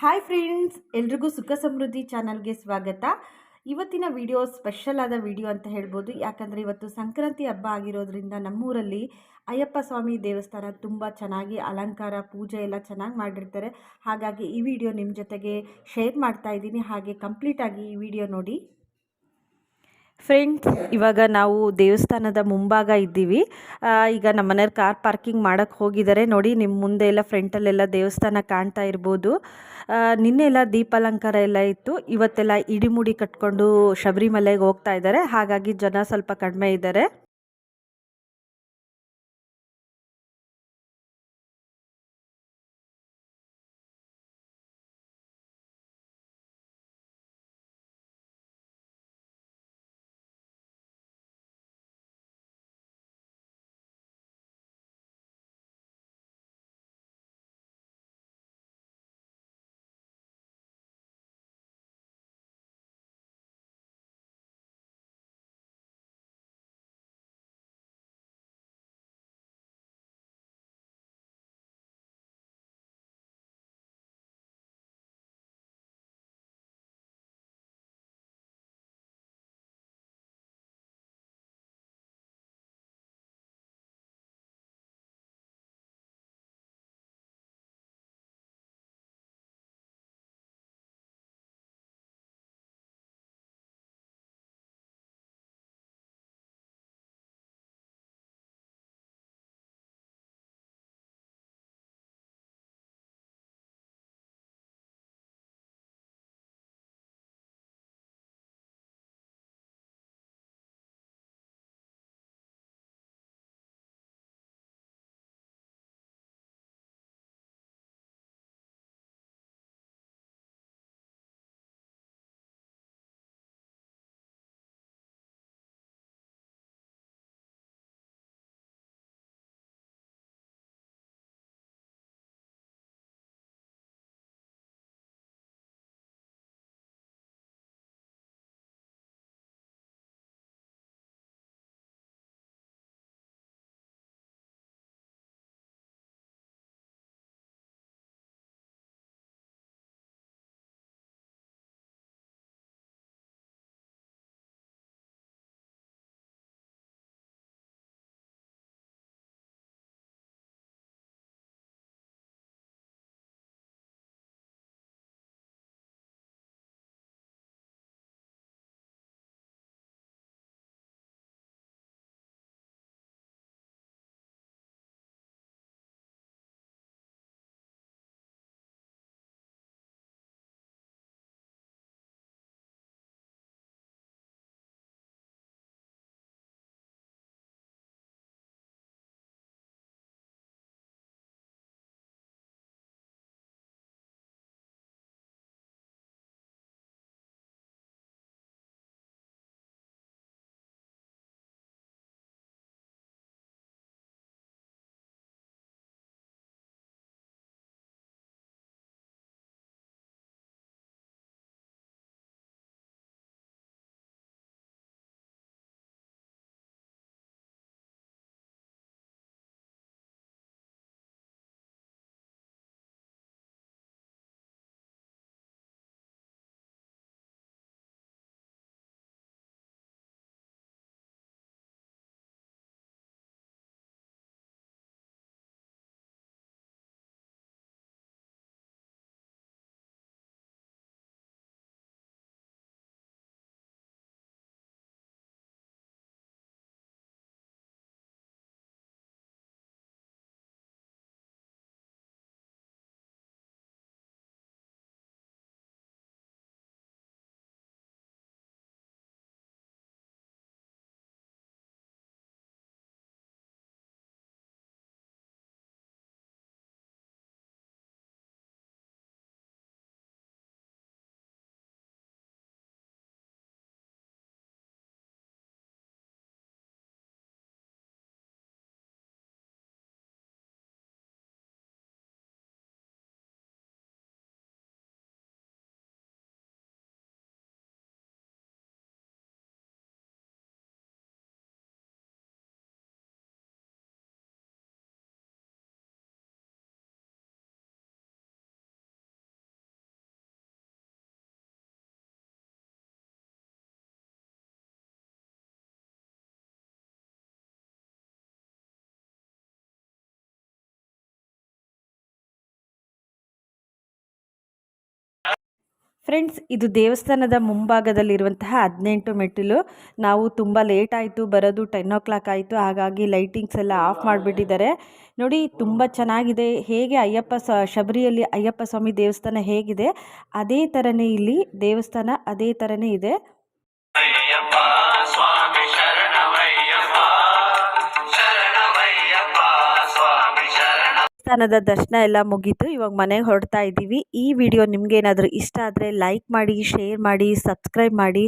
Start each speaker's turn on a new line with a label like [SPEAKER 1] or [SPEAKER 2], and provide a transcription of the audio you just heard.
[SPEAKER 1] Hi friends ಎಲ್ರಿಗೂ ಸುಖ ಸಮೃದ್ಧಿ ಚಾನಲ್ಗೆ ಸ್ವಾಗತ. ಇವತ್ತಿನ ವಿಡಿಯೋ ಸ್ಪೆಷಲ್ ಆದ ವಿಡಿಯೋ ಅಂತ ಹೇಳ್ಬೋದು. ಯಾಕಂದರೆ ಇವತ್ತು ಸಂಕ್ರಾಂತಿ ಹಬ್ಬ ಆಗಿರೋದ್ರಿಂದ ನಮ್ಮೂರಲ್ಲಿ ಅಯ್ಯಪ್ಪ ಸ್ವಾಮಿ ದೇವಸ್ಥಾನ ತುಂಬ ಚೆನ್ನಾಗಿ ಅಲಂಕಾರ, ಪೂಜೆ ಎಲ್ಲ ಚೆನ್ನಾಗಿ ಮಾಡಿರ್ತಾರೆ. ಹಾಗಾಗಿ ಈ ವಿಡಿಯೋ ನಿಮ್ಮ ಜೊತೆಗೆ ಶೇರ್ ಮಾಡ್ತಾ ಇದ್ದೀನಿ. ಹಾಗೆ ಕಂಪ್ಲೀಟಾಗಿ ಈ ವಿಡಿಯೋ ನೋಡಿ. ಫ್ರೆಂಡ್ಸ್ ಇವಾಗ ನಾವು ದೇವಸ್ಥಾನದ ಮುಂಭಾಗ ಇದ್ದೀವಿ. ಈಗ ನಮ್ಮ ಮನೆಯವ್ರು ಕಾರ್ ಪಾರ್ಕಿಂಗ್ ಮಾಡೋಕ್ಕೆ ಹೋಗಿದ್ದಾರೆ. ನೋಡಿ ನಿಮ್ಮ ಮುಂದೆ ಎಲ್ಲ ಫ್ರಂಟಲ್ಲೆಲ್ಲ ದೇವಸ್ಥಾನ ಕಾಣ್ತಾ ಇರ್ಬೋದು. ನಿನ್ನೆ ಎಲ್ಲ ದೀಪಾಲಂಕಾರ ಎಲ್ಲ ಇತ್ತು. ಇವತ್ತೆಲ್ಲ ಇಡಿಮುಡಿ ಕಟ್ಕೊಂಡು ಶಬರಿಮಲೆಗೆ ಹೋಗ್ತಾ ಇದ್ದಾರೆ. ಹಾಗಾಗಿ ಜನ ಸ್ವಲ್ಪ ಕಡಿಮೆ ಇದ್ದಾರೆ. ಫ್ರೆಂಡ್ಸ್ ಇದು ದೇವಸ್ಥಾನದ ಮುಂಭಾಗದಲ್ಲಿರುವಂತಹ ಹದಿನೆಂಟು ಮೆಟ್ಟಿಲು. ನಾವು ತುಂಬ ಲೇಟ್ ಆಯಿತು, ಬರೋದು ಟೆನ್ ಓ ಕ್ಲಾಕ್ ಆಯಿತು, ಹಾಗಾಗಿ ಲೈಟಿಂಗ್ಸ್ ಎಲ್ಲ ಆಫ್ ಮಾಡಿಬಿಟ್ಟಿದ್ದಾರೆ. ನೋಡಿ, ತುಂಬ ಚೆನ್ನಾಗಿದೆ. ಹೇಗೆ ಅಯ್ಯಪ್ಪ ಶಬರಿಯಲ್ಲಿ ಅಯ್ಯಪ್ಪ ಸ್ವಾಮಿ ದೇವಸ್ಥಾನ ಹೇಗಿದೆ? ಅದೇ ಥರನೇ ಇಲ್ಲಿ ದೇವಸ್ಥಾನ, ಅದೇ ಥರನೇ ಇದೆ. ದೇವಸ್ಥಾನದ ದರ್ಶನ ಎಲ್ಲ ಮುಗೀತು. ಇವಾಗ ಮನೆಗೆ ಹೊರಡ್ತಾ ಇದ್ದೀವಿ. ಈ ವಿಡಿಯೋ ನಿಮ್ಗೇನಾದರೂ ಇಷ್ಟ ಆದರೆ ಲೈಕ್ ಮಾಡಿ ಶೇರ್ ಮಾಡಿ ಸಬ್ಸ್ಕ್ರೈಬ್ ಮಾಡಿ.